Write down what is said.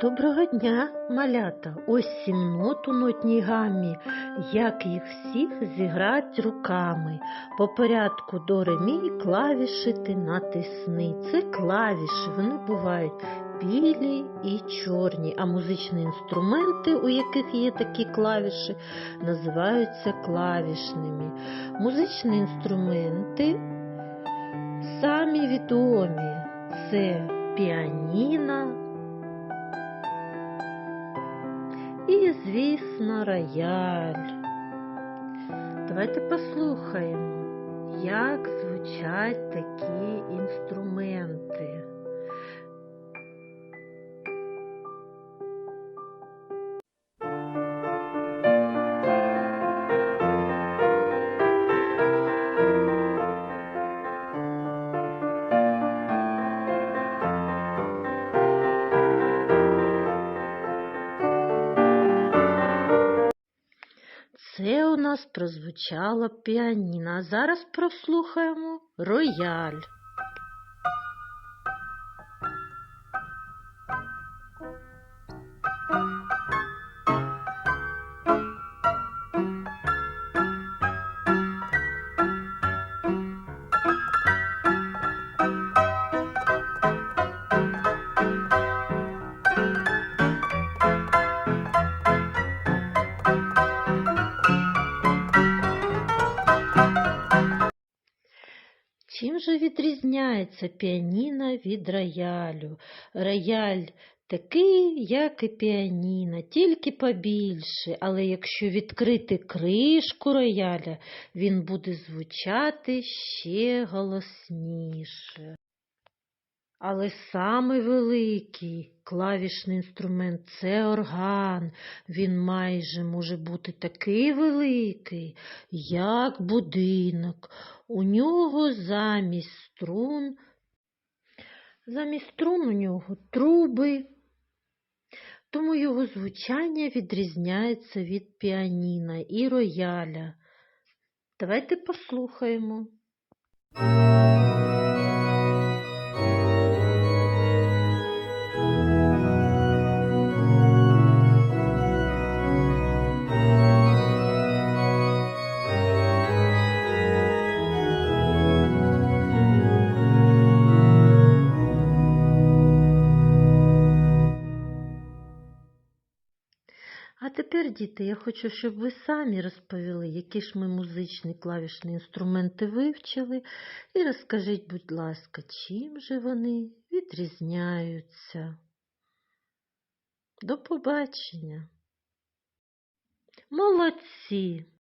Доброго дня, малята! Ось сім нот у нотній гамі, як їх всіх зіграть руками. По порядку до ремі клавіші ти натисни. Це клавіші, вони бувають білі і чорні, а музичні інструменти, у яких є такі клавіші, називаються клавішними. Музичні інструменти самі відомі. Це піаніно, І, звісно, рояль. Давайте послухаємо, як звучать такі інструменти. Це у нас прозвучало піаніно, зараз прослухаємо рояль. Же відрізняється піаніно від роялю? Рояль такий, як і піаніно, тільки побільше, але якщо відкрити кришку рояля, він буде звучати ще голосніше. Але самий великий клавішний інструмент це орган. Він майже може бути такий великий, як будинок. У нього замість струн, замість струн у нього труби, тому його звучання відрізняється від піаніна і рояля. Давайте послухаємо. А тепер, діти, я хочу, щоб ви самі розповіли, які ж ми музичні клавішні інструменти вивчили, і розкажіть, будь ласка, чим же вони відрізняються. До побачення. Молодці!